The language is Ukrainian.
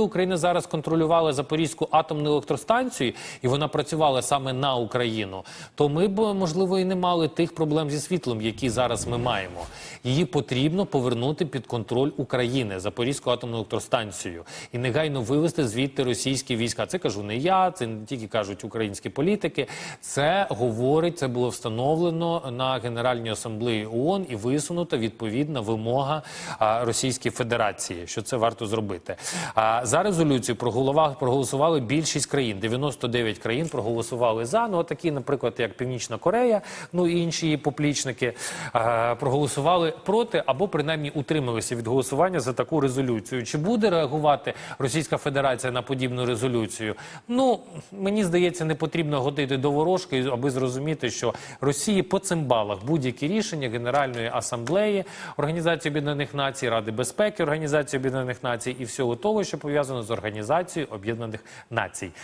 Україна зараз контролювала Запорізьку атомну електростанцію, і вона працювала саме на Україну, то ми б можливо і не мали тих проблем зі світлом, які зараз ми маємо. Її потрібно повернути під контроль України, Запорізьку атомну електростанцію, і негайно вивести звідти російські війська. Це кажу не я, це не тільки кажуть українські політики. Це говорить, це було встановлено на Генеральній асамблеї ООН і висунута відповідна вимога а, Російській Федерації, що це варто зробити. За резолюцію проголосували більшість країн. 99 країн проголосували за. Ну, такі, наприклад, як Північна Корея, ну і інші її поплічники а, проголосували проти або принаймні утрималися від голосування за таку резолюцію. Чи буде реагувати Російська Федерація на подібну резолюцію? Ну мені здається, не потрібно годити до ворожки, аби зрозуміти, що Росії по цим балах будь-які рішення Генеральної асамблеї Організації Об'єднаних Націй, Ради безпеки Організації Об'єднаних Націй і всього того, що пов'язано з Організацією Об'єднаних Націй.